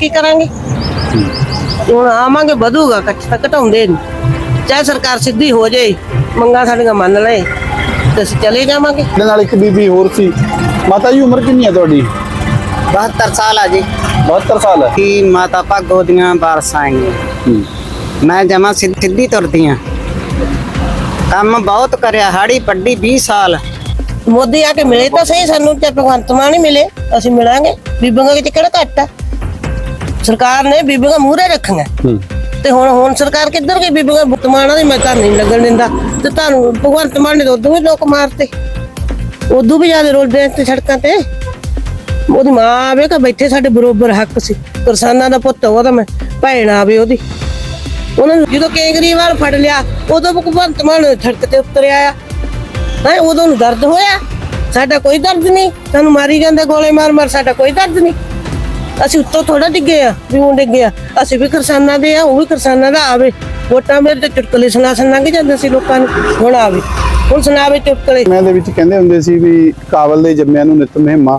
ਕੀ ਕਰਾਂਗੇ? ਹੁਣ ਆਵਾਂਗੇ ਵਧੂਗਾ ਘਟਾਉਂਦੇ ਨਹੀਂ ਚਾਹੇ ਸਰਕਾਰ ਸਿੱਧੀ ਹੋ ਜਾਏ ਮੰਗਾਂ ਸਾਡੀਆਂ ਮੰਨ ਲਏ ਤੇ ਅਸੀਂ ਚਲੇ ਜਾਵਾਂਗੇ। ਇਹਦੇ ਨਾਲ ਇੱਕ ਬੀਬੀ ਹੋਰ ਸੀ। ਮਾਤਾ ਜੀ ਉਮਰ ਕਿੰਨੀ ਹੈ ਤੁਹਾਡੀ? 72 ਸਾਲ ਆ ਜੀ। 72 ਸਾਲ ਹੈ। ਕੀ ਮਾਤਾ ਭਾਗੋ ਦੀਆਂ ਵਾਰਸਾਂ ਆਈਆਂ। ਮੈਂ ਜਮਾ ਸਿੱਧੀ ਤੁਰਦੀ ਆ। ਕੰਮ ਬਹੁਤ ਕਰਿਆ ਹਾੜੀ ਪੱਡੀ 20 ਸਾਲ। ਮੋਦੀ ਆ ਕੇ ਮਿਲੇ ਤਾਂ ਸਹੀ ਸਾਨੂੰ ਤੇ ਭਗਵੰਤ ਮਾਨ ਹੀ ਮਿਲੇ ਅਸੀਂ ਮਿਲਾਂਗੇ। ਬੀਬੀਆਂ ਵਿੱਚ ਕਿਹੜਾ ਘੱਟ ਆ ਸਰਕਾਰ ਨੇ ਬੀਬੀਆਂ ਮੂਹਰੇ ਰੱਖੀਆਂ। ਤੇ ਹੁਣ ਹੁਣ ਸਰਕਾਰ ਕਿੱਧਰ ਗਈ ਬੀਬੀਆਂ? ਬੁੱਤਮਾਨਾਂ ਦੀ ਮੈਂ ਤਾਂ ਨਹੀਂ ਲੱਗਣ ਦਿੰਦਾ। ਤੇ ਤੁਹਾਨੂੰ ਭਗਵੰਤ ਮਾਨ ਨੇ ਤਾਂ ਉਦੋਂ ਵੀ ਲੋਕ ਮਾਰਤੇ। ਉਦੋਂ ਵੀ ਜ਼ਿਆਦਾ ਰੋਲਦੇ ਤੇ ਸੜਕਾਂ ਤੇ। ਉਹਦੀ ਮਾਂ ਆਵੇ ਕਿ ਬੈਠੇ ਸਾਡੇ ਬਰੋਬਰ ਹੱਕ ਸੀ। ਕਿਸਾਨਾਂ ਦਾ ਪੁੱਤ ਉਹਦਾ ਮੈਂ ਭੈਣ ਆਵੇ ਉਹਦੀ। ਉਹਨਾਂ ਨੂੰ ਜਦੋਂ ਕੇਂਗਰੀਵਾਲ ਫੜ ਲਿਆ ਉਦੋਂ ਭਗਵੰਤ ਮਾਨ ਸੜਕ ਤੇ ਉਤਰਿਆ ਆ। ਹੈ ਉਦੋਂ ਨੂੰ ਦਰਦ ਹੋਇਆ? ਸਾਡਾ ਕੋਈ ਦਰਦ ਨਹੀਂ। ਸਾਨੂੰ ਮਾਰੀ ਜਾਂਦੇ ਗੋਲੇ ਮਾਰ ਮਾਰ ਸਾਡਾ ਕੋਈ ਦਰਦ ਨਹੀਂ। ਅਸੀਂ ਉੱਤੋਂ ਥੋੜਾ ਡਿੱਗੇ ਆ, ਵੀ ਉਹ ਡਿੱਗੇ ਆ। ਅਸੀਂ ਵੀ ਕਿਸਾਨਾਂ ਦੇ ਆ ਉਹ ਵੀ ਕਿਸਾਨਾਂ ਦਾ ਆਵੇ। ਵੋਟਾਂ ਮੇਰੇ ਤੇ ਚੁਟਕਲੇ ਸੁਣਾ ਸੁਣਾ ਲੰਘ ਜਾਂਦੇ ਸੀ ਲੋਕਾਂ ਨੂੰ। ਹੁਣ ਆਵੇ। ਹੁਣ ਸੁਣਾਵੇ ਚੁਟਕਲੇ। ਮੈਂ ਦੇ ਵਿੱਚ ਕਹਿੰਦੇ ਹੁੰਦੇ ਸੀ ਵੀ ਕਾਬਲ ਦੇ ਜੰਮਿਆਂ ਨੂੰ ਨਿਤ ਮਹਿਮਾ।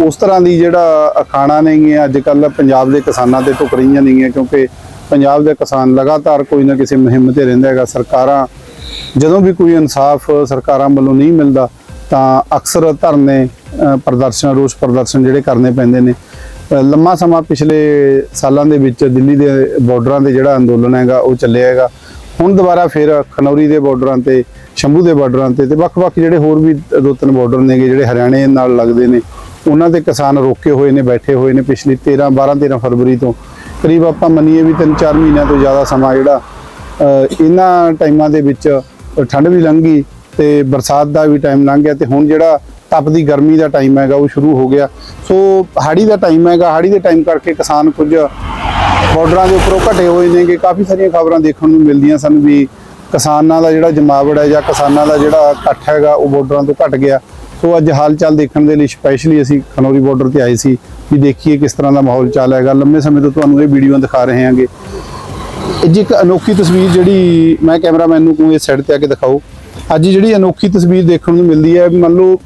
ਉਸ ਤਰ੍ਹਾਂ ਦੀ ਜਿਹੜਾ ਅਖਾਣਾ ਨੇਗੀਆਂ ਅੱਜ ਕੱਲ ਪੰਜਾਬ ਦੇ ਕਿਸਾਨਾਂ ਤੇ ਟੁਕ ਰਹੀਆਂ ਨੇਗੀਆਂ, ਕਿਉਂਕਿ ਪੰਜਾਬ ਦੇ ਕਿਸਾਨ ਲਗਾਤਾਰ ਕੋਈ ਨਾ ਕਿਸੇ ਮੁਹਿੰਮ ਤੇ ਰਹਿੰਦਾ ਹੈਗਾ। ਸਰਕਾਰਾਂ, ਜਦੋਂ ਵੀ ਕੋਈ ਇਨਸਾਫ ਸਰਕਾਰਾਂ ਵੱਲੋਂ ਨਹੀਂ ਮਿਲਦਾ, ਤਾਂ ਅਕਸਰ ਧਰਨੇ ਪ੍ਰਦਰਸ਼ਨ, ਰੋਸ ਪ੍ਰਦਰਸ਼ਨ ਜਿਹੜੇ ਕਰਨੇ ਪੈਂਦੇ ਨੇ। ਲੰਮਾ ਸਮਾਂ ਪਿਛਲੇ ਸਾਲਾਂ ਦੇ ਵਿੱਚ ਦਿੱਲੀ ਦੇ ਬਾਰਡਰਾਂ ਤੇ ਜਿਹੜਾ ਅੰਦੋਲਨ ਹੈਗਾ, ਉਹ ਚੱਲਿਆ ਹੈਗਾ। ਹੁਣ ਦੁਬਾਰਾ ਫਿਰ ਖਨੌਰੀ ਦੇ ਬਾਰਡਰਾਂ ਤੇ, ਸ਼ੰਭੂ ਦੇ ਬਾਰਡਰਾਂ ਤੇ ਤੇ ਵੱਖ-ਵੱਖ ਜਿਹੜੇ ਹੋਰ ਵੀ ਦੋ ਤਿੰਨ ਬਾਰਡਰ ਨੇਗੇ ਜਿਹੜੇ ਹਰਿਆਣੇ ਨਾਲ ਲੱਗਦੇ ਨੇ, ਉਹਨਾਂ ਤੇ ਕਿਸਾਨ ਰੋਕੇ ਹੋਏ ਨੇ, ਬੈਠੇ ਹੋਏ ਨੇ ਪਿਛਲੀ 13 12 13 ਫਰਵਰੀ ਤੋਂ। ਕਰੀਬ ਆਪਾਂ ਮੰਨੀਏ ਵੀ 3-4 ਮਹੀਨਿਆਂ ਤੋਂ ਜ਼ਿਆਦਾ ਸਮਾਂ ਜਿਹੜਾ ਇਹਨਾਂ ਟਾਈਮਾਂ ਦੇ ਵਿੱਚ ਠੰਡ ਵੀ ਲੰਘ ਗਈ। ਤੇ ਬਰਸਾਤ ਦਾ ਵੀ ਟਾਈਮ ਲੰਘ ਗਿਆ ਤੇ ਹੁਣ ਜਿਹੜਾ ਤਪਦੀ ਗਰਮੀ ਦਾ ਟਾਈਮ ਹੈਗਾ ਉਹ ਸ਼ੁਰੂ ਹੋ ਗਿਆ। ਸੋ ਹਾੜੀ ਦਾ ਟਾਈਮ ਹੈਗਾ, ਹਾੜੀ ਦੇ ਟਾਈਮ ਕਰਕੇ ਕਿਸਾਨ ਕੁਝ ਬਾਰਡਰਾਂ ਦੇ ਉੱਪਰੋਂ ਘਟੇ ਹੋਏ ਨੇਗੇ ਕਾਫੀ ਸਾਰੀਆਂ ਖਬਰਾਂ ਦੇਖਣ ਨੂੰ ਮਿਲਦੀਆਂ ਸਨ ਵੀ ਕਿਸਾਨਾਂ ਦਾ ਜਿਹੜਾ ਜਮਾਵੜ ਹੈ ਜਾਂ ਕਿਸਾਨਾਂ ਦਾ ਜਿਹੜਾ ਇਕੱਠ ਹੈਗਾ ਉਹ ਬਾਰਡਰਾਂ ਤੋਂ ਘਟ ਗਿਆ। ਸੋ ਅੱਜ ਹਾਲ ਚਾਲ ਦੇਖਣ ਦੇ ਲਈ ਸਪੈਸ਼ਲੀ ਅਸੀਂ ਖਨੌਰੀ ਬਾਰਡਰ ਤੇ ਆਏ ਸੀ ਵੀ ਦੇਖੀਏ ਕਿਸ ਤਰ੍ਹਾਂ ਦਾ ਮਾਹੌਲ ਚੱਲ ਹੈਗਾ। ਲੰਮੇ ਸਮੇਂ ਤੋਂ ਤੁਹਾਨੂੰ ਇਹ ਵੀਡੀਓ ਦਿਖਾ ਰਹੇ ਹਾਂਗੇ। ਇਹ ਜੀ ਇੱਕ ਅਨੋਖੀ ਤਸਵੀਰ ਜਿਹੜੀ ਮੈਂ ਕੈਮਰਾਮੈਨ ਨੂੰ ਕਹੂੰ, ਇਸ ਸਾਈਡ ਤੇ ਆ ਕੇ ਦਿਖਾਓ। ਅੱਜ ਜਿਹੜੀ ਅਨੋਖੀ ਤਸਵੀਰ ਦੇਖਣ ਨੂੰ ਮਿਲਦੀ ਹੈ ਮੰਨ ਲਓ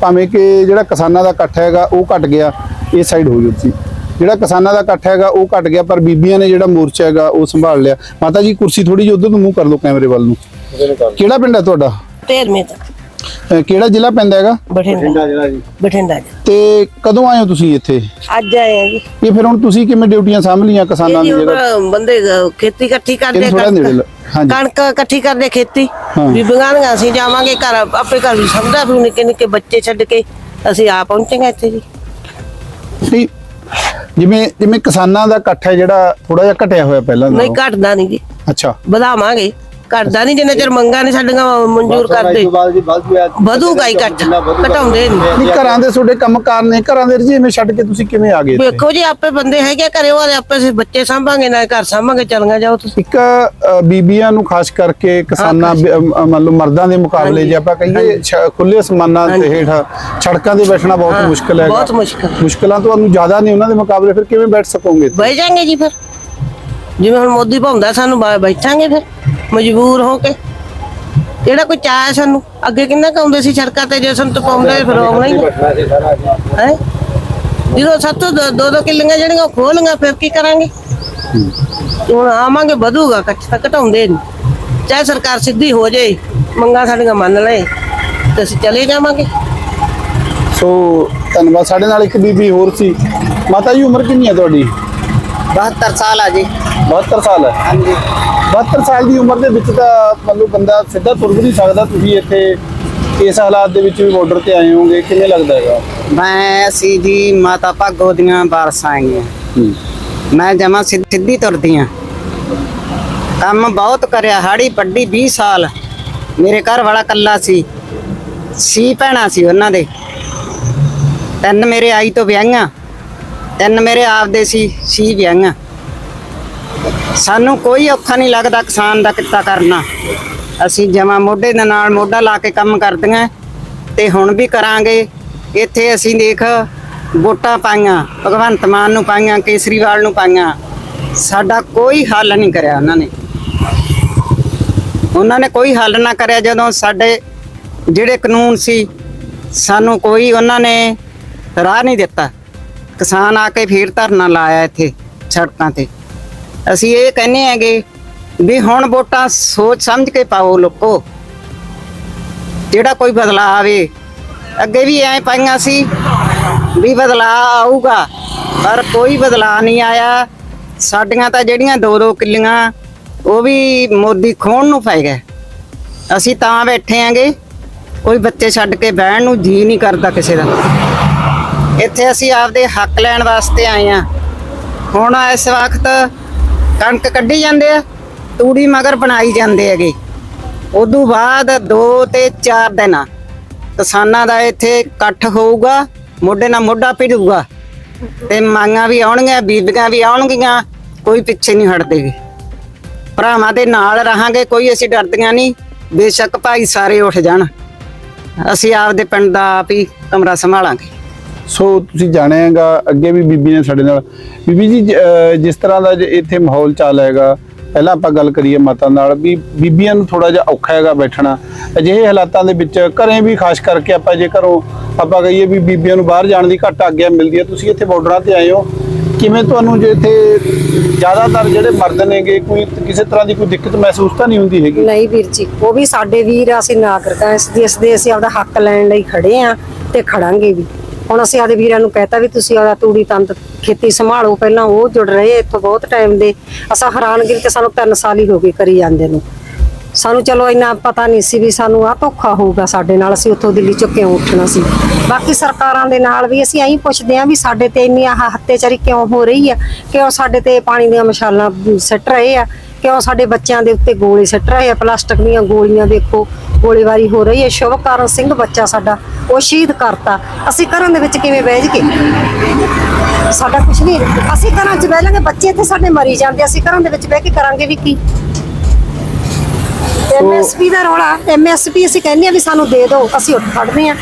ਭਾਵੇਂ ਕਿ ਜਿਹੜਾ ਕਿਸਾਨਾਂ ਦਾ ਇਕੱਠ ਹੈਗਾ ਉਹ ਘਟ ਗਿਆ ਇਸ ਸਾਈਡ ਹੋ ਜੂ ਸੀ ਜਿਹੜਾ ਕਿਸਾਨਾਂ ਦਾ ਇਕੱਠ ਹੈਗਾ ਉਹ ਘਟ ਗਿਆ ਪਰ ਬੀਬੀਆਂ ਨੇ ਜਿਹੜਾ ਮੋਰਚਾ ਹੈਗਾ ਉਹ ਸੰਭਾਲ ਲਿਆ। ਮਾਤਾ ਜੀ ਕੁਰਸੀ ਥੋੜੀ ਜਿਹੀ ਉਧਰ ਨੂੰ ਮੂੰਹ ਕਰ ਲਓ ਕੈਮਰੇ ਵੱਲ ਨੂੰ। ਕਿਹੜਾ ਪਿੰਡ ਹੈ ਤੁਹਾਡਾ? ਤੇਰਵੇਂ ਤੱਕ। ਅਹ ਕਿਹੜਾ ਜ਼ਿਲ੍ਹਾ ਪੈਂਦਾ ਹੈਗਾ? ਬਠਿੰਡਾ। ਜ਼ਿਲ੍ਹਾ ਜੀ। ਬਠਿੰਡਾ ਜੀ। ਤੇ ਕਦੋਂ ਆਏ ਹੋ ਤੁਸੀਂ ਇੱਥੇ? ਅੱਜ ਆਏ ਆ ਜੀ। ਇਹ ਫਿਰ ਹੁਣ ਤੁਸੀਂ ਕਿਵੇਂ ਡਿਊਟੀਆਂ ਸਾਂਭ ਲਈਆਂ ਕਿਸਾਨਾਂ ਦੀ ਜਿਹੜਾ ਬੰਦੇ ਅਹ, ਖੇਤੀ ਇਕੱਠੀ ਕਰਦੇ ਥੋੜ੍ਹਾ ਨੇੜੇ ਲਾ- ਹਾਂਜੀ। ਕਣਕ ਇਕੱਠੀ ਕਰਦੇ ਖੇਤੀ। ਹਾਂ। ਬੀਬੀਆਂ ਦੀਆਂ ਅਸੀਂ ਜਾਵਾਂਗੇ ਘਰ ਆਪੇ ਘਰ ਵੀ ਸਮਝਦਾ ਫਿਰ ਨਿੱਕੇ ਨਿੱਕੇ ਬੱਚੇ ਛੱਡ ਕੇ ਅਸੀਂ ਆ ਪਹੁੰਚਾਂਗੇ ਇੱਥੇ ਜੀ। ਨਹੀਂ ਜਿਵੇਂ ਜਿਵੇਂ ਕਿਸਾਨਾਂ ਦਾ ਇਕੱਠ ਹੈ ਜਿਹੜਾ ਥੋੜਾ ਜਿਹਾ ਘਟਿਆ ਹੋਇਆ ਪਹਿਲਾਂ ਨਹੀਂ ਨਾਲੋਂ ਘਟਦਾ ਨਹੀਂ ਜੀ। ਅੱਛਾ। ਵਧਾਵਾਂਗੇ। ਘਟਦਾ ਨਹੀਂ ਜਿੰਨਾ ਚਿਰ ਮੰਗਾਂ ਨਹੀਂ ਸਾਡੀਆਂ ਮਨਜ਼ੂਰ ਕਰਦੇ। ਵਧੂਗਾ ਹੀ ਘਟ ਘਟਾਉਂਦੇ ਨਹੀਂ ਘਰਾਂ ਦੇ ਤੁਹਾਡੇ ਕੰਮਕਾਰ ਨੇ ਘਰਾਂ ਦੇ ਰਜੀਵੇਂ ਛੱਡ ਕੇ ਤੁਸੀਂ ਕਿਵੇਂ ਆ ਗਏ? ਵੇਖੋ ਜੀ ਆਪੇ ਬੰਦੇ ਹੈਗੇ ਘਰੇ ਉਹ ਆਪੇ ਅਸੀਂ ਬੱਚੇ ਸਾਂਭਾਂਗੇ ਨਾ ਘਰ ਸਾਂਭਾਂਗੇ ਚਲੀਆਂ ਜਾਓ ਤੁਸੀਂ। ਇੱਕ ਬੀਬੀਆਂ ਨੂੰ ਖਾਸ ਕਰਕੇ ਕਿਸਾਨਾਂ ਮੰਨ ਲਓ ਮਰਦਾਂ ਦੇ ਮੁਕਾਬਲੇ। ਜੇ ਆਪਾਂ ਕਹੀਏ ਖੁੱਲੇ ਅਸਮਾਨਾਂ ਦੇ ਹੇਠ ਸੜਕਾਂ ਤੇ ਬੈਠਣਾ ਬਹੁਤ ਹਾਂ, ਮੁਸ਼ਕਲ ਹੈਗਾ। ਬਹੁਤ ਮੁਸ਼ਕਲ। ਮੁਸ਼ਕਲਾਂ ਤੁਹਾਨੂੰ ਜ਼ਿਆਦਾ ਨਹੀਂ ਉਹਨਾਂ ਦੇ ਮੁਕਾਬਲੇ ਫਿਰ ਕਿਵੇਂ ਬੈਠ ਸਕੋਗੇ ਬਹਿ ਜਾਾਂਗੇ ਜੀ ਫਿਰ। ਜਿਵੇਂ ਹੁਣ ਮੋਦੀ ਭਾਉਂਦਾ ਸਾਨੂੰ ਬੈਠਾਂਗੇ ਫਿਰ। ਮਜਬੂਰ ਹੋ ਕੇ। ਜਿਹੜਾ ਕੋਈ ਚਾਹ ਸਾਨੂੰ? ਅੱਗੇ ਕਿੰਨਾ ਕਾਉਂਦੇ ਸੀ ਸੜਕਾਂ ਤੇ ਜੇ ਸਾਨੂੰ ਪਾਉਂਦਾ ਫਿਰ ਆਉਣਾ ਹੀ ਹੈ? ਜਦੋਂ ਸਾਤੋਂ ਦੋ ਦੋ ਕਿੱਲੀਆਂ ਜਿਹੜੀਆਂ ਖੋਹ ਫਿਰ ਕੀ ਕਰਾਂਗੇ? ਹੁਣ ਆਵਾਂਗੇ ਵਧੂਗਾ ਕੱਚ ਤਾਂ ਘਟਾਉਂਦੇ ਨਹੀਂ ਚਾਹੇ ਸਰਕਾਰ ਸਿੱਧੀ ਹੋ ਜਾਏ ਮੰਗਾਂ ਸਾਡੀਆਂ ਮੰਨ ਲਏ ਤੇ ਅਸੀਂ ਚਲੇ ਜਾਵਾਂਗੇ। ਸੋ ਧੰਨਵਾਦ। ਸਾਡੇ ਨਾਲ ਇੱਕ ਬੀਬੀ ਹੋਰ ਸੀ। ਮਾਤਾ ਜੀ ਉਮਰ ਕਿੰਨੀ ਹੈ ਤੁਹਾਡੀ? 72 ਸਾਲ ਆ ਜੀ। 72 ਸਾਲ ਹੈ। ਹਾਂਜੀ। 72 ਸਾਲ ਦੀ ਉਮਰ ਦੇ ਵਿੱਚ ਤਾਂ ਮਤਲਬ ਬੰਦਾ ਸਿੱਧਾ ਤੁਰ ਵੀ ਨਹੀਂ ਸਕਦਾ। ਤੁਸੀਂ ਇੱਥੇ ਇਸ ਹਾਲਾਤ ਦੇ ਵਿੱਚ ਵੀ ਬਾਰਡਰ ਤੇ ਆਏ ਹੋਗੇ ਕਿਵੇਂ ਲੱਗਦਾ ਹੈਗਾ? ਮੈਂ ਅਸੀਂ ਜੀ ਮਾਤਾ ਭਾਗੋ ਦੀਆਂ ਵਾਰਸਾਂ ਆਈਆਂ ਮੈਂ ਜਮਾ ਸਿੱਧੀ ਤੁਰਦੀ ਆ ਕੰਮ ਬਹੁਤ ਕਰਿਆ ਹਾੜੀ ਪੱਡੀ 20 ਸਾਲ। ਮੇਰੇ ਘਰ ਵਾਲਾ ਕੱਲਾ ਸੀ ਸੀ ਭੈਣਾਂ ਸੀ ਉਹਨਾਂ ਦੇ। ਤਿੰਨ ਮੇਰੇ ਆਈ ਤੋਂ ਵਿਆਹੀਆਂ ਤਿੰਨ ਮੇਰੇ ਆਪਦੇ ਸੀ ਸੀ ਵਿਆਹੀਆਂ। ਸਾਨੂੰ ਕੋਈ ਔਖਾ ਨਹੀਂ ਲੱਗਦਾ ਕਿਸਾਨ ਦਾ ਕਿੱਤਾ ਕਰਨਾ। ਅਸੀਂ ਜਮਾ ਮੋਢੇ ਦੇ ਨਾਲ ਮੋਢਾ ਲਾ ਕੇ ਕੰਮ ਕਰਦੀਆਂ ਤੇ ਹੁਣ ਵੀ ਕਰਾਂਗੇ। ਇੱਥੇ ਅਸੀਂ ਦੇਖ ਵੋਟਾਂ ਪਾਈਆਂ, ਭਗਵੰਤ ਮਾਨ ਨੂੰ ਪਾਈਆਂ, ਕੇਸਰੀਵਾਲ ਨੂੰ ਪਾਈਆਂ। ਸਾਡਾ ਕੋਈ ਹੱਲ ਨਹੀਂ ਕਰਿਆ ਉਹਨਾਂ ਨੇ। ਉਹਨਾਂ ਨੇ ਕੋਈ ਹੱਲ ਨਾ ਕਰਿਆ ਜਦੋਂ ਸਾਡੇ ਜਿਹੜੇ ਕਾਨੂੰਨ ਸੀ, ਸਾਨੂੰ ਕੋਈ ਉਹਨਾਂ ਨੇ ਰਾਹ ਨਹੀਂ ਦਿੱਤਾ। ਕਿਸਾਨ ਆ ਕੇ ਫੇਰ ਧਰਨਾ ਲਾਇਆ ਇੱਥੇ ਸੜਕਾਂ ਤੇ। ਅਸੀਂ ਇਹ ਕਹਿੰਦੇ ਹੈਗੇ ਵੀ ਹੁਣ ਵੋਟਾਂ ਸੋਚ ਸਮਝ ਕੇ ਪਾਓ ਲੋਕੋ। ਜਿਹੜਾ ਕੋਈ ਬਦਲਾਅ ਆਵੇ, ਅੱਗੇ ਵੀ ਐ ਪਾਈਆਂ ਸੀ ਵੀ ਬਦਲਾਅ ਆਊਗਾ, ਪਰ ਕੋਈ ਬਦਲਾਅ ਨਹੀਂ ਆਇਆ। ਸਾਡੀਆਂ ਤਾਂ ਜਿਹੜੀਆਂ ਦੋ ਦੋ ਕਿੱਲੀਆਂ, ਉਹ ਵੀ ਮੋਦੀ ਖੋਣ ਨੂੰ ਪੈ ਗਏ। ਅਸੀਂ ਤਾਂ ਬੈਠੇ ਆਂਗੇ ਕੋਈ ਬੱਚੇ ਛੱਡ ਕੇ ਬਹਿਣ ਨੂੰ ਜੀ ਨਹੀਂ ਕਰਦਾ ਕਿਸੇ ਦਾ। ਇੱਥੇ ਅਸੀਂ ਆਪਦੇ ਹੱਕ ਲੈਣ ਵਾਸਤੇ ਆਏ ਆ ਹੁਣ ਇਸ ਵਕਤ ਕਣਕ ਕੱਢੀ ਜਾਂਦੇ ਆ, ਤੂੜੀ ਮਗਰ ਬਣਾਈ ਜਾਂਦੇ ਹੈਗੇ। ਉਦੋਂ ਬਾਅਦ 2 ਤੇ 4 ਦਿਨ ਕਿਸਾਨਾਂ ਦਾ ਇੱਥੇ ਇਕੱਠ ਹੋਊਗਾ, ਮੋਢੇ ਨਾਲ ਮੋਢਾ ਭਿੜੂਗਾ ਤੇ ਮਾਂਗਾਂ ਵੀ ਆਉਣਗੀਆਂ, ਬੀਬੀਆਂ ਵੀ ਆਉਣਗੀਆਂ, ਕੋਈ ਪਿੱਛੇ ਨਹੀਂ ਹਟਦੇਗੇ ਭਰਾਵਾਂ ਦੇ ਨਾਲ ਰਹਾਂਗੇ, ਕੋਈ ਅਸੀਂ ਡਰਦੀਆਂ ਨਹੀਂ, ਬੇਸ਼ੱਕ ਭਾਈ ਸਾਰੇ ਉੱਠ ਜਾਣ। ਅਸੀਂ ਆਪਦੇ ਪਿੰਡ ਦਾ ਆਪ ਹੀ ਕਮਰਾ ਸੰਭਾਲਾਂਗੇ। ਸੋ ਤੁਸੀਂ ਜਾਣਿਆਗਾ ਅੱਗੇ ਵੀ ਬੀਬੀ ਨੇ ਸਾਡੇ ਨਾਲ। ਬੀਬੀ ਜੀ ਜਿਸ ਤਰ੍ਹਾਂ ਦਾ ਇੱਥੇ ਮਾਹੌਲ ਚੱਲ ਹੈਗਾ ਪਹਿਲਾਂ ਆਪਾਂ ਗੱਲ ਕਰੀਏ ਮਾਤਾ ਨਾਲ ਵੀ ਬੀਬੀਆਂ ਨੂੰ ਥੋੜਾ ਜਿਹਾ ਔਖਾ ਹੈਗਾ ਬੈਠਣਾ। ਅਜਿਹੇ ਹਾਲਾਤਾਂ ਦੇ ਵਿੱਚ ਘਰੇ ਵੀ ਖਾਸ ਕਰਕੇ ਆਪਾਂ ਜੇ ਘਰੋਂ ਆਪਾਂ ਕਹੀਏ ਵੀ ਬੀਬੀਆਂ ਨੂੰ ਬਾਹਰ ਜਾਣ ਦੀ ਘੱਟ ਆਗਿਆ ਮਿਲਦੀ ਹੈ ਤੁਸੀਂ ਇੱਥੇ ਬਾਰਡਰਾਂ ਤੇ ਆਏ ਹੋ। ਕਿਵੇਂ ਤੁਹਾਨੂੰ ਜੇ ਇੱਥੇ ਜ਼ਿਆਦਾਤਰ ਜਿਹੜੇ ਮਰਦ ਨੇਗੇ ਕੋਈ ਕਿਸੇ ਤਰ੍ਹਾਂ ਦੀ ਕੋਈ ਦਿੱਕਤ ਮਹਿਸੂਸ ਤਾਂ ਨਹੀਂ ਹੁੰਦੀ ਹੈਗੀ? ਨਹੀਂ ਵੀਰ ਜੀ ਉਹ ਵੀ ਸਾਡੇ ਵੀਰ ਆ, ਅਸੀਂ ਨਾਗਰਿਕ ਇਸ ਦੇ ਅਸੀਂ ਆਪਦਾ ਹੱਕ ਲੈਣ ਲਈ ਖੜੇ ਆ ਤੇ ਖੜਾਂਗੇ ਵੀ। ਹੁਣ ਅਸੀਂ ਆਪਦੇ ਵੀਰਾਂ ਨੂੰ ਕਹਤਾ ਵੀ ਤੁਸੀਂ ਆਪਦਾ ਤੂੜੀ ਤੰਦ ਖੇਤੀ ਸੰਭਾਲੋ ਪਹਿਲਾਂ ਉਹ ਜੁੜ ਰਹੇ ਇੱਥੋਂ ਬਹੁਤ ਟਾਈਮ ਦੇ। ਅਸਾਂ ਹੈਰਾਨਗੀ ਤੇ ਸਾਨੂੰ 3 ਸਾਲ ਹੀ ਹੋ ਗਏ ਕਰੀ ਜਾਂਦੇ ਨੂੰ। ਸਾਨੂੰ ਚਲੋ ਇੰਨਾ ਪਤਾ ਨਹੀਂ ਸੀ ਵੀ ਸਾਨੂੰ ਆਹ ਧੋਖਾ ਹੋਊਗਾ ਸਾਡੇ ਨਾਲ ਅਸੀਂ ਉੱਥੋਂ ਦਿੱਲੀ ਚੋਂ ਕਿਉਂ ਉੱਠਣਾ ਸੀ। ਬਾਕੀ ਸਰਕਾਰਾਂ ਦੇ ਨਾਲ ਵੀ ਅਸੀਂ ਐਂ ਪੁੱਛਦੇ ਆਂ ਵੀ ਸਾਡੇ ਤੇ ਇੰਨੀ ਆਹ ਹੱਤੇਚਾਰੀ ਕਿਉਂ ਹੋ ਰਹੀ ਆ? ਕਿਉਂ ਸਾਡੇ ਤੇ ਪਾਣੀ ਦੀਆਂ ਮਸ਼ਾਲਾਂ ਅਮ, ਸਿੱਟ ਰਹੇ ਆ? ਕਿਉਂ ਸਾਡੇ ਬੱਚਿਆਂ ਦੇ ਉੱਤੇ ਗੋਲੇ ਸਿੱਟ ਰਹੇ ਆ? ਪਲਾਸਟਿਕ ਦੀਆਂ ਗੋਲੀਆਂ ਦੇਖੋ, ਗੋਲੀਬਾਰੀ ਹੋ ਰਹੀ ਹੈ। ਸ਼ੁਭਕਰਨ ਸਿੰਘ ਬੱਚਾ ਸਾਡਾ, ਉਹ ਸ਼ਹੀਦ ਕਰਤਾ। ਅਸੀਂ ਘਰਾਂ ਦੇ ਵਿੱਚ ਕਿਵੇਂ ਬਹਿ ਕੇ ਸਾਡਾ ਕੁਝ ਨਹੀਂ। ਅਸੀਂ ਘਰਾਂ 'ਚ ਬਹਿ ਲਾਂਗੇ, ਬੱਚੇ ਇੱਥੇ ਸਾਡੇ ਮਰੀ ਜਾਂਦੇ ਅਸੀਂ ਘਰਾਂ ਦੇ ਵਿੱਚ ਬਹਿ ਕੇ ਕਰਾਂਗੇ ਵੀ ਕੀ? ਐਮਐਸਪੀ ਦਾ ਰੌਲਾ ਐਮਐਸਪੀ ਅਸੀਂ ਕਹਿੰਦੇ ਆ ਵੀ ਸਾਨੂੰ ਦੇ ਦਿਓ ਅਸੀਂ ਉੱਠ ਖੜਦੇ ਆ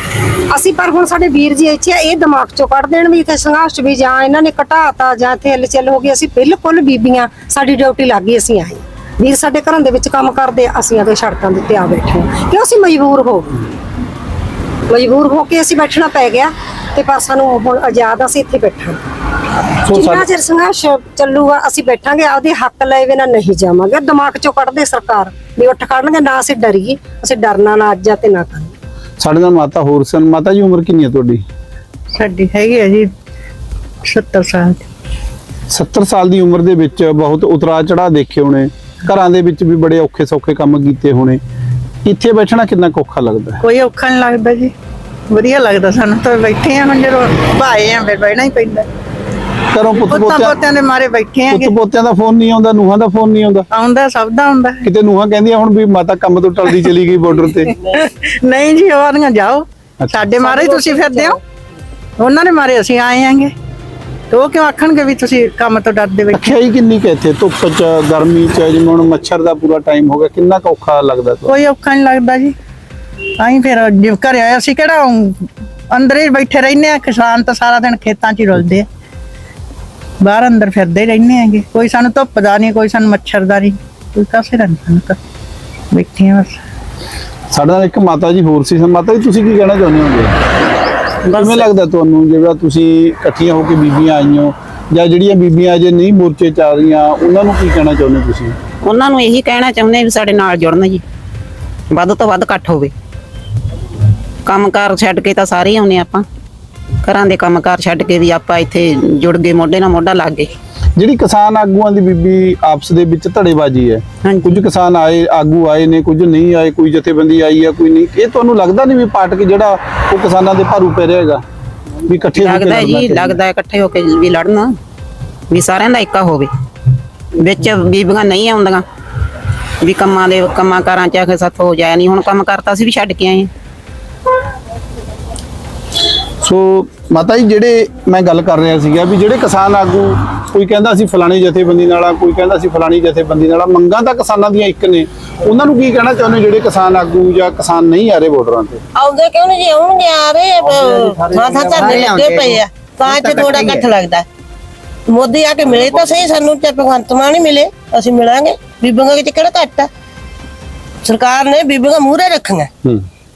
ਅਸੀਂ ਪਰ ਹੁਣ ਸਾਡੇ ਵੀਰ ਜੀ ਇੱਥੇ ਆ, ਇਹ ਦਿਮਾਗ ਚੋਂ ਕੱਢ ਦੇਣ ਵੀ ਇੱਥੇ ਸੰਘਰਸ਼ ਵੀ ਜਾਂ ਇਹਨਾਂ ਨੇ ਘਟਾਤਾ ਜਾਂ ਇੱਥੇ ਹਲ ਹੋ ਗਈ ਅਸੀਂ ਬਿਲਕੁਲ ਬੀਬੀਆਂ ਸਾਡੀ ਡਿਊਟੀ ਲੱਗ ਗਈ ਅਸੀਂ ਆਏ ਵੀਰ ਸਾਡੇ ਘਰਾਂ ਦੇ ਵਿੱਚ ਕੰਮ ਕਰਦੇ ਆ, ਅਸੀਂ ਆਦੇ ਸੜਕਾਂ ਦੇ ਉੱਤੇ ਆ ਬੈਠੇ ਹਾਂ। ਕਿਉਂ ਅਸੀਂ ਮਜਬੂਰ ਹੋ? ਗਏ ਮਜਬੂਰ ਹੋ ਕੇ ਅਸੀਂ ਬੈਠਣਾ ਪੈ ਗਿਆ ਤੇ ਪਰ ਸਾਨੂੰ ਹੁਣ ਆਜ਼ਾਦ ਅਸੀਂ ਇੱਥੇ ਬੈਠਾਂ ਸੋ ਜਿੰਨਾ ਚਿਰ ਸੰਘਰਸ਼ ਚੱਲੂਗਾ ਅਸੀਂ ਬੈਠਾਂਗੇ ਆਪਦੇ ਹੱਕ ਲਏ ਬਿਨਾਂ ਨਹੀਂ ਜਾਵਾਂਗੇ। ਦਿਮਾਗ ਚੋਂ ਕੱਢਦੇ ਸਰਕਾਰ ਵੀ ਉੱਠ ਖੜਨਗੇ ਨਾ ਅਸੀਂ ਡਰੀਏ ਅਸੀਂ ਡਰਨਾ ਨਾ ਅੱਜ ਆ ਤੇ ਨਾ ਕੱਲ੍ਹ। ਸਾਡੇ ਨਾਲ ਮਾਤਾ ਹੋਰ ਸਨ। ਮਾਤਾ ਜੀ ਉਮਰ ਕਿੰਨੀ ਹੈ ਤੁਹਾਡੀ? ਸਾਡੀ ਹੈਗੀ ਹੈ ਜੀ 70 ਸਾਲ ਦੀ। 70 ਸਾਲ ਦੀ ਉਮਰ ਦੇ ਵਿੱਚ ਬਹੁਤ ਉਤਰਾ ਚੜਾ ਦੇਖੇ ਹੋਣੇ। ਘਰਾਂ ਦੇ ਵਿੱਚ ਵੀ ਬੜੇ ਔਖੇ ਸੌਖੇ ਕੰਮ ਕੀਤੇ ਹੋਣੇ। ਇੱਥੇ ਬੈਠਣਾ ਕਿੰਨਾ ਔਖਾ ਲੱਗਦਾ ਕੋਈ ਔਖਾ ਨਹੀਂ ਲੱਗਦਾ ਜੀ। ਵਧੀਆ ਲੱਗਦਾ ਸਾਨੂੰ ਤਾਂ ਬੈਠੇ ਆ ਹੁਣ ਜਦੋਂ ਭਾਏ ਆ ਫਿਰ ਬਹਿਣਾ ਹੀ ਪੈਂਦਾ। ਘਰੋਂ ਪੁੱਤ ਪੁੱਤਾਂ ਪੋਤਿਆਂ ਪੋਤਿਆਂ ਦੇ ਮਾਰੇ ਬੈਠੇ ਆਂਗੇ ਪੁੱਤ ਪੋਤਿਆਂ ਦਾ ਫੋਨ ਨਹੀਂ ਆਉਂਦਾ ਨੂਹਾਂ ਦਾ ਫੋਨ ਨਹੀਂ ਆਉਂਦਾ। ਆਉਂਦਾ ਸਭ ਦਾ ਆਉਂਦਾ। ਕਿਤੇ ਨੂਹਾਂ ਕਹਿੰਦੀਆਂ ਹੁਣ ਵੀ ਮਾਤਾ ਕੰਮ ਤੋਂ ਟਲਦੀ ਚਲੀ ਗਈ ਬਾਰਡਰ ਤੇ। ਨਹੀਂ ਜੀ ਹੋਰੀਆਂ ਜਾਓ। ਸਾਡੇ ਮਾਰੇ ਤੁਸੀਂ ਫਿਰਦੇ ਹੋ। ਉਹਨਾਂ ਦੇ ਮਾਰੇ ਅਸੀਂ ਆਏ ਆਂਗੇ ਤੇ ਕਿਉਂ ਆਖਣਗੇ ਵੀ ਤੁਸੀਂ ਕੰਮ ਤੋਂ ਡਰਦੇ ਬੈਠੇ? ਅੱਖਿਆਈ ਕਿੰਨੀ ਕੁ ਹੈ ਇੱਥੇ ਧੁੱਪ ਚ ਗਰਮੀ ਚ ਜਿਵੇਂ ਹੁਣ ਮੱਛਰ ਦਾ ਪੂਰਾ ਟਾਈਮ ਹੋ ਗਿਆ ਕਿੰਨਾ ਔਖਾ ਲੱਗਦਾ ਤੁਹਾਨੂੰ? ਕੋਈ ਔਖਾ ਨਹੀਂ ਲੱਗਦਾ ਜੀ। ਆਈ ਫਿਰ ਜਿਵ ਘਰੇ ਆਇਆ ਅਸੀਂ ਕਿਹੜਾ ਅੰਦਰ ਬੈਠੇ ਰਹਿੰਦੇ ਆ ਕਿਸਾਨ ਤਾਂ ਸਾਰਾ ਦਿਨ ਖੇਤਾਂ 'ਚ ਹੀ ਰੁਲਦੇ ਆ। ਬਾਹਰ ਅੰਦਰ ਫਿਰਦੇ ਹੀ ਰਹਿੰਦੇ ਆਂਗੇ ਕੋਈ ਸਾਨੂੰ ਧੁੱਪ ਦਾ ਨਹੀਂ ਕੋਈ ਸਾਨੂੰ ਮੱਛਰ ਦਾ ਨਹੀਂ। ਕੋਈ ਕਾਸੇ ਦਾ ਨਹੀਂ ਸਾਨੂੰ ਤਾਂ। ਬੈਠੇ ਆ ਬਸ। ਸਾਡੇ ਨਾਲ ਇੱਕ ਮਾਤਾ ਜੀ ਹੋਰ ਸੀ। ਮਾਤਾ ਜੀ ਤੁਸੀਂ ਕੀ ਕਹਿਣਾ ਚਾਹੁੰਦੇ ਹੋਗੇ? ਕਿਵੇਂ ਲੱਗਦਾ ਤੁਹਾਨੂੰ ਜਿਹੜਾ ਤੁਸੀਂ ਇਕੱਠੀਆਂ ਹੋ ਕੇ ਬੀਬੀਆਂ ਆਈਆਂ ਹੋ? ਜਾਂ ਜਿਹੜੀਆਂ ਬੀਬੀਆਂ ਅਜੇ ਨਹੀਂ ਮੋਰਚੇ ਚ ਆ ਰਹੀਆਂ ਉਹਨਾਂ ਨੂੰ ਕੀ ਕਹਿਣਾ ਚਾਹੁੰਦੇ ਤੁਸੀਂ? ਉਹਨਾਂ ਨੂੰ ਇਹੀ ਕਹਿਣਾ ਚਾਹੁੰਦੇ ਵੀ ਸਾਡੇ ਨਾਲ ਜੁੜਨ ਜੀ। ਵੱਧ ਤੋਂ ਵੱਧ ਇਕੱਠ ਹੋਵੇ। ਕੰਮਕਾਰ ਛੱਡ ਕੇ ਤਾਂ ਸਾਰੇ ਹੀ ਆਉਨੇ ਆਪਾਂ। ਘਰਾਂ ਦੇ ਕੰਮਕਾਰ ਛੱਡ ਕੇ ਵੀ ਆਪਾਂ ਇੱਥੇ ਜੁੜ ਗਏ ਮੋਢੇ ਨਾਲ ਮੋਢਾ ਲੱਗ ਗਏ ਜਿਹੜੀ ਕਿਸਾਨ ਆਗੂਆਂ ਦੀ ਬੀਬੀ ਆਪਸ ਦੇ ਵਿੱਚ ਧੜੇਬਾਜ਼ੀ ਹੈ ਹਾਂਜੀ। ਕੁਝ ਕਿਸਾਨ ਆਏ ਆਗੂ ਆਏ ਨੇ ਕੁਝ ਨਹੀਂ ਆਏ ਕੋਈ ਜਥੇਬੰਦੀ ਆਈ ਹੈ ਕੋਈ ਨਹੀਂ ਇਹ ਤੁਹਾਨੂੰ ਲੱਗਦਾ ਨਹੀਂ ਵੀ ਪਾਰਟੀ ਜਿਹੜਾ ਉਹ ਕਿਸਾਨਾਂ ਦੇ ਭਾਰੂ ਪੈ ਰਿਹਾਗਾ ਵੀ ਇਕੱਠੇ ਹੋ ਕੇ ਲੱਗਦਾ ਹੈ ਲੜਨਾ ਜੀ ਚਾਹੀਦਾ। ਲੱਗਦਾ ਹੈ ਇਕੱਠੇ ਹੋ ਕੇ ਵੀ ਲੜਨ ਵੀ ਸਾਰਿਆਂ ਦਾ ਇੱਕਾ ਹੋਵੇ ਵਿੱਚ ਬੀਬੀਆਂ ਨਹੀਂ ਆਉਂਦੀਆਂ ਵੀ ਕੰਮਾਂ ਦੇ ਕੰਮਾਂ ਕਾਰਾਂ ਚ ਆ ਕੇ ਸੱਤ ਹੋ ਜਾਇਆ ਨਹੀਂ ਹੁਣ ਕੰਮ ਕਰਤਾ ਸੀ ਵੀ ਛੱਡ ਕੇ ਆਏ ਹਾਂ। ਸੋ ਮਾਤਾ ਜੀ ਜਿਹੜੇ ਮੈਂ ਗੱਲ ਕਰ ਰਿਹਾ ਸੀਗਾ ਵੀ ਜਿਹੜੇ ਕਿਸਾਨ ਆਗੂ ਕੋਈ ਕਹਿੰਦਾ ਸੀ ਫਲਾਣੀ ਜਥੇਬੰਦੀ ਨਾਲ ਆ ਕੋਈ ਕਹਿੰਦਾ ਸੀ ਫਲਾਣੀ ਜਥੇਬੰਦੀ ਨਾਲ ਆ ਮੰਗਾਂ ਤਾਂ ਕਿਸਾਨਾਂ ਦੀਆਂ ਇੱਕ ਨੇ। ਉਹਨਾਂ ਨੂੰ ਕੀ ਕਹਿਣਾ ਚਾਹੁੰਦੇ ਹੋ ਜਿਹੜੇ ਕਿਸਾਨ ਆਗੂ ਜਾਂ ਕਿਸਾਨ ਨਹੀਂ ਆ ਰਹੇ ਬਾਰਡਰਾਂ ਤੇ? ਆਉਂਦੇ ਕਿਉਂ ਨਹੀਂ ਜੀ? ਆਉਣਗੇ ਆ ਰਹੇ ਥਾਂ ਥਾਂ ਧਰਨੇ ਲੱਗੇ ਪਏ ਆ। ਤਾਂ ਇੱਥੇ ਥੋੜਾ ਇਕੱਠ ਲੱਗਦਾ। ਮੋਦੀ ਆ ਕੇ ਮਿਲੇ ਤਾਂ ਸਹੀ ਸਾਨੂੰ ਤੇ ਭਗਵੰਤ ਮਾਨ ਹੀ ਮਿਲੇ। ਅਸੀਂ ਮਿਲਾਂਗੇ। ਬੀਬੀਆਂ ਵਿੱਚ ਕਿਹੜਾ ਘੱਟ ਆ? ਸਰਕਾਰ ਨੇ ਬੀਬੀਆਂ ਮੂਹਰੇ ਰੱਖੀਆਂ।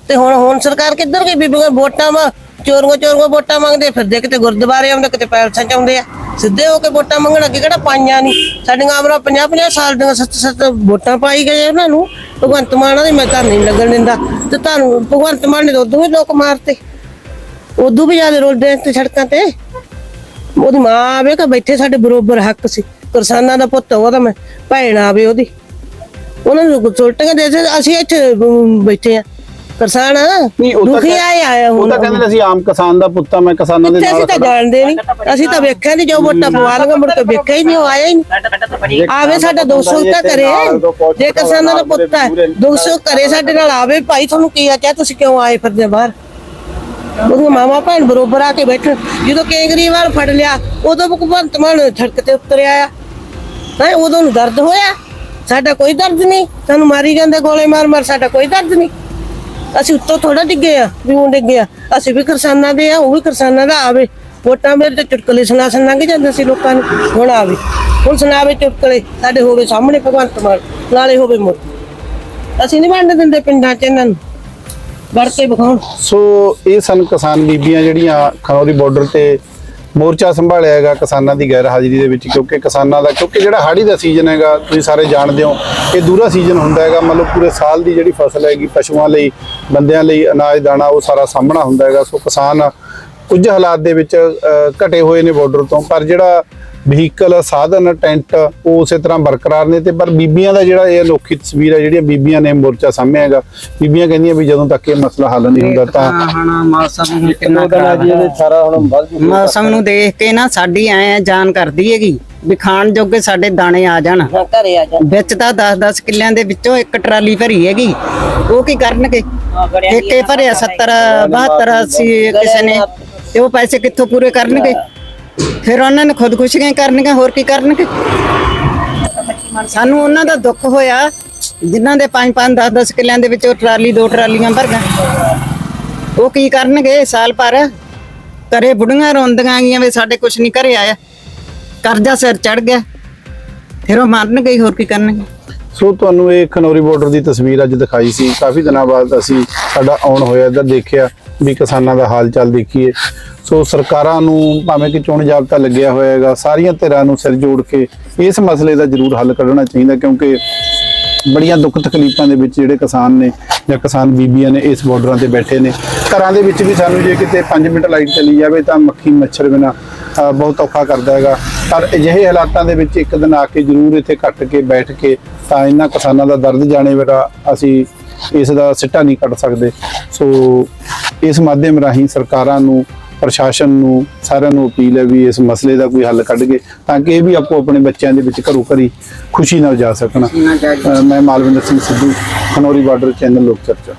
ਤੇ ਹੁਣ ਹੁਣ ਸਰਕਾਰ ਕਿੱਧਰ ਗਈ? ਬੀਬੀਆਂ ਵੋਟਾਂ ਵਾ। ਚੋਰੀਆਂ ਚੋਰੀਆਂ ਵੋਟਾਂ ਮੰਗਦੇ ਫਿਰਦੇ ਕਿਤੇ ਗੁਰਦੁਆਰੇ ਆਉਂਦੇ, ਕਿਤੇ ਪੈਲਸਾਂ ਚ ਆਉਂਦੇ ਆ। ਸਿੱਧੇ ਹੋ ਕੇ ਵੋਟਾਂ ਮੰਗਣ ਅੱਗੇ ਕਿਹੜਾ ਪਾਈਆਂ ਨਹੀਂ ਸਾਡੀਆਂ ਉਮਰਾਂ 50 50 ਸਾਲ ਦੀਆਂ ਸੱਤ ਸੱਤ ਵੋਟਾਂ ਪਾਈ ਗਏ ਉਹਨਾਂ ਨੂੰ। ਭਗਵੰਤ ਮਾਨ ਦੀ ਮੈਂ ਤਾਂ ਨਹੀਂ ਲੱਗਣ ਦਿੰਦਾ। ਤੇ ਤੁਹਾਨੂੰ, ਭਗਵੰਤ ਮਾਨ ਨੇ ਉਦੋਂ ਵੀ ਲੋਕ ਮਾਰਤੇ। ਉਦੋਂ ਵੀ ਜ਼ਿਆਦਾ ਰੋਲਦੇ ਤੇ ਸੜਕਾਂ ਤੇ। ਉਹਦੀ ਮਾਂ ਆਵੇ ਕਿ ਬੈਠੇ ਸਾਡੇ ਬਰੋਬਰ ਹੱਕ ਸੀ। ਕਿਸਾਨਾਂ ਦਾ ਪੁੱਤ ਉਹਦਾ ਮੈਂ, ਭੈਣ ਆਵੇ ਉਹਦੀ। ਉਹਨਾਂ ਨੂੰ ਚੁਲਟੀਆਂ ਦੇ ਦੇ, ਅਸੀਂ ਇੱਥੇ ਬੈਠੇ ਆ। ਕਿਸਾਨ ਨਹੀਂ ਉਹ ਤਾਂ ਦੁਖੀ ਆਏ ਆਏ ਉਹ ਹੁਣ। ਤਾਂ ਕਹਿੰਦੇ ਨੇ ਅਸੀਂ ਆਮ ਕਿਸਾਨ ਦਾ ਪੁੱਤ ਮੈਂ ਕਿਸਾਨਾਂ ਦੇ ਨਾਲ ਅਸੀਂ ਤਾਂ ਖੜਾ। ਜਾਣਦੇ ਨਹੀਂ। ਅਸੀਂ ਤਾਂ ਵੇਖਿਆ ਨਹੀਂ ਜੋ ਵੋਟਾਂ ਪਵਾ ਲਗਾ ਮੁੜ ਕੇ ਵੇਖਿਆ ਹੀ ਨਹੀਂ ਉਹ ਆਇਆ ਹੀ ਨਹੀਂ। ਆਵੇ ਸਾਡਾ 200 ਤਾਂ ਕਰੇ। ਜੇ ਕਿਸਾਨਾਂ ਦਾ ਪੁੱਤ ਹੈ 200 ਕਰੇ ਸਾਡੇ ਨਾਲ ਆਵੇ। ਭਾਈ ਤੁਹਾਨੂੰ ਕੀ ਆ? ਕਿਹਾ ਤੁਸੀਂ ਕਿਉਂ ਆਏ ਫਿਰਦੇ ਬਾਹਰ? ਉਹਦੀਆਂ ਮਾਮਾ ਭੈਣ ਬਰੋਬਰ ਆ ਕੇ ਬੈਠਣ। ਜਦੋਂ ਕੇਂਗਰੀਵਾਲ ਫੜ ਲਿਆ ਉਦੋਂ ਭਗਵੰਤ ਮਾਨ ਸੜਕ ਤੇ ਉਤਰਿਆ ਆ। ਹੈ ਉਦੋਂ ਨੂੰ ਦਰਦ ਹੋਇਆ? ਸਾਡਾ ਕੋਈ ਦਰਦ ਨਹੀਂ। ਸਾਨੂੰ ਮਾਰੀ ਜਾਂਦੇ ਗੋਲੇ ਮਾਰ ਮਾਰ ਸਾਡਾ ਕੋਈ ਦਰਦ ਨਹੀਂ। ਅਸੀਂ ਉੱਤੋਂ ਥੋੜਾ ਡਿੱਗੇ ਆ, ਵੀ ਉਹ ਡਿੱਗੇ ਆ। ਅਸੀਂ ਵੀ ਕਿਸਾਨਾਂ ਦੇ ਆ, ਉਹ ਵੀ ਕਿਸਾਨਾਂ ਦਾ ਆਵੇ। ਵੋਟਾਂ ਮੇਰੇ ਤੇ ਚੁਟਕਲੇ ਸੁਣਾ ਸੁਣਾ ਲੰਘ ਜਾਂਦੇ ਸੀ ਲੋਕਾਂ ਨੂੰ। ਹੁਣ ਆਵੇ। ਹੁਣ ਸੁਣਾਵੇ ਚੁਟਕਲੇ। ਸਾਡੇ ਹੋਵੇ ਸਾਹਮਣੇ ਭਗਵੰਤ ਮਾਨ, ਨਾਲੇ ਹੋਵੇ ਮੋਦੀ। ਅਸੀਂ ਨਹੀਂ ਵੰਡ ਦਿੰਦੇ ਪਿੰਡਾਂ 'ਚ ਇਹਨਾਂ ਨੂੰ। ਵੜ ਕੇ ਵਿਖਾਉਣ। ਸੋ ਇਹ ਸਨ ਕਿਸਾਨ ਬੀਬੀਆਂ ਜਿਹੜੀਆਂ ਖਨੌਰੀ ਬਾਰਡਰ ਤੇ ਮੋਰਚਾ ਸੰਭਾਲਿਆ ਹੈਗਾ ਕਿਸਾਨਾਂ ਦੀ ਗੈਰ ਹਾਜ਼ਰੀ ਦੇ ਵਿੱਚ, ਕਿਉਂਕਿ ਕਿਸਾਨਾਂ ਦਾ, ਕਿਉਂਕਿ ਜਿਹੜਾ ਹਾੜੀ ਦਾ ਸੀਜ਼ਨ ਹੈਗਾ, ਤੁਸੀਂ ਸਾਰੇ ਜਾਣਦੇ ਹੋ, ਇਹ ਦੂਰਾ ਸੀਜ਼ਨ ਹੁੰਦਾ ਹੈਗਾ ਮਤਲਬ ਪੂਰੇ ਸਾਲ ਦੀ ਜਿਹੜੀ ਫਸਲ ਹੈਗੀ, ਪਸ਼ੂਆਂ ਲਈ, ਬੰਦਿਆਂ ਲਈ ਅਨਾਜ, ਦਾਣਾ, ਉਹ ਸਾਰਾ ਸਾਹਮਣਾ ਹੁੰਦਾ ਹੈਗਾ। ਸੋ ਕਿਸਾਨ ਕੁਝ ਹਾਲਾਤ ਦੇ ਵਿੱਚ ਘਟੇ ਹੋਏ ਨੇ ਬਾਰਡਰ ਤੋਂ, ਪਰ ਜਿਹੜਾ ਵਹੀਕਲ ਸਾਧਨ ਟੈਂਟ ਉਹ ਉਸੇ ਤਰ੍ਹਾਂ ਬਰਕਰਾਰ ਨੇ ਤੇ ਪਰ ਬੀਬੀਆਂ ਦਾ ਜਿਹੜਾ ਇਹ ਅਨੋਖੀ ਤਸਵੀਰ ਹੈ ਜਿਹੜੀਆਂ ਬੀਬੀਆਂ ਨੇ ਮੋਰਚਾ ਸਾਹਮਣੇ ਹੈਗਾ ਬੀਬੀਆਂ ਕਹਿੰਦੀਆਂ ਵੀ ਜਦੋਂ ਤੱਕ ਇਹ ਮਸਲਾ ਹੱਲ ਨਹੀਂ ਹੁੰਦਾ ਤਾਂ ਮੌਸਮ ਹੁਣ ਕਿੰਨਾ ਖਰਾਬ ਹੈ। ਸਾਰਾ ਹੁਣ ਵੱਧ ਮੌਸਮ ਨੂੰ ਦੇਖ ਕੇ ਨਾ ਸਾਡੀ ਐ ਜਾਨ ਕਰਦੀ ਹੈਗੀ ਵੀ ਖਾਣ ਜੋਗੇ ਸਾਡੇ ਦਾਣੇ ਆ ਜਾਣ। ਘਰੇ ਆ ਜਾ ਵਿੱਚ ਤਾਂ 10-10 ਕਿੱਲਿਆਂ ਦੇ ਵਿੱਚੋਂ ਇੱਕ ਟਰਾਲੀ ਭਰੀ ਹੈਗੀ। ਉਹ ਕੀ ਕਰਨਗੇ? ਠੇਕੇ ਭਰਿਆ 70 72 80 ਕਿਸੇ ਨੇ। ਤੇ ਉਹ ਪੈਸੇ ਕਿੱਥੋਂ ਪੂਰੇ ਕਰਨਗੇ? ਫਿਰ ਉਹਨਾਂ ਨੇ ਖੁਦਕੁਸ਼ੀਆਂ ਕਰਨੀਆਂ, ਹੋਰ ਕੀ ਕਰਨਗੇ? ਸਾਨੂੰ ਉਹਨਾਂ ਦਾ ਦੁੱਖ ਹੋਇਆ, ਜਿਨ੍ਹਾਂ ਦੇ 5-5 10-10 ਕਿੱਲਿਆਂ ਦੇ ਵਿੱਚ ਟਰਾਲੀ, ਦੋ ਟਰਾਲੀਆਂ ਭਰ ਗਏ ਉਹ ਕੀ ਕਰਨਗੇ ਸਾਲ ਭਰ? ਕਰੇ ਬੁੜੀਆਂ ਰੋਂਦੀਆਂ ਗਈਆਂ ਵੀ ਸਾਡੇ ਕੁਝ ਨਹੀਂ ਘਰੇ ਆਇਆ। ਕਰਜ਼ਾ ਸਿਰ ਚੜ ਗਿਆ। ਫਿਰ ਉਹ ਮਰਨ ਗਈ ਹੋਰ ਕੀ ਕਰਨਗੇ? ਸੋ ਤੁਹਾਨੂੰ ਇਹ ਖਨੌਰੀ ਬਾਰਡਰ ਦੀ ਤਸਵੀਰ ਅੱਜ ਦਿਖਾਈ ਸੀ। ਕਾਫੀ ਦਿਨਾਂ ਬਾਅਦ ਅਸੀਂ ਸਾਡਾ ਆਉਣ ਹੋਇਆ, ਇੱਧਰ ਦੇਖਿਆ ਵੀ ਕਿਸਾਨਾਂ ਦਾ ਹਾਲ ਚਾਲ ਦੇਖੀਏ। ਸੋ ਸਰਕਾਰਾਂ ਨੂੰ ਭਾਵੇਂ ਕਿ ਚੋਣ ਜਾਬਤਾ ਲੱਗਿਆ ਹੋਇਆ ਹੈਗਾ ਸਾਰੀਆਂ ਧਿਰਾਂ ਨੂੰ ਸਿਰ ਜੋੜ ਕੇ ਇਸ ਮਸਲੇ ਦਾ ਜ਼ਰੂਰ ਹੱਲ ਕੱਢਣਾ ਚਾਹੀਦਾ ਕਿਉਂਕਿ ਬੜੀਆਂ ਦੁੱਖ ਤਕਲੀਫਾਂ ਦੇ ਵਿੱਚ ਜਿਹੜੇ ਕਿਸਾਨ ਨੇ ਜਾਂ ਕਿਸਾਨ ਬੀਬੀਆਂ ਨੇ ਇਸ ਬਾਰਡਰਾਂ ਤੇ ਬੈਠੇ ਨੇ, ਘਰਾਂ ਦੇ ਵਿੱਚ ਵੀ ਸਾਨੂੰ ਜੇ ਕਿਤੇ 5 ਮਿੰਟ ਲਾਈਟ ਚਲੀ ਜਾਵੇ ਤਾਂ ਮੱਖੀ ਮੱਛਰ ਬਿਨਾ ਬਹੁਤ ਔਖਾ ਕਰਦਾ ਹੈਗਾ। ਪਰ ਅਜਿਹੇ ਹਾਲਾਤਾਂ ਦੇ ਵਿੱਚ ਇੱਕ ਦਿਨ ਆ ਕੇ ਜ਼ਰੂਰ ਇੱਥੇ ਕੱਟ ਕੇ ਬੈਠ ਕੇ ਤਾਂ ਇਹਨਾਂ ਕਿਸਾਨਾਂ ਦਾ ਦਰਦ ਜਾਣੇ ਬੇਟਾ ਅਸੀਂ ਇਸ ਦਾ ਸਿੱਟਾ ਨਹੀਂ ਕੱਢ ਸਕਦੇ। ਸੋ ਇਸ ਮਾਧਿਅਮ ਰਾਹੀਂ ਸਰਕਾਰਾਂ ਨੂੰ ਪ੍ਰਸ਼ਾਸਨ ਨੂੰ ਸਾਰਿਆਂ ਨੂੰ ਅਪੀਲ ਹੈ ਵੀ ਇਸ ਮਸਲੇ ਦਾ ਕੋਈ ਹੱਲ ਕੱਢ ਕੇ ਤਾਂ ਕਿ ਇਹ ਵੀ ਆਪੋ ਆਪਣੇ ਬੱਚਿਆਂ ਦੇ ਵਿੱਚ ਘਰੋ ਘਰੀ ਖੁਸ਼ੀ ਨਾਲ ਜਾ ਸਕਣ। ਮੈਂ ਮਾਲਵਿੰਦਰ ਸਿੰਘ ਸਿੱਧੂ ਖਨੌਰੀ ਬਾਰਡਰ ਚੈਨਲ ਲੋਕ ਚਰਚਾ।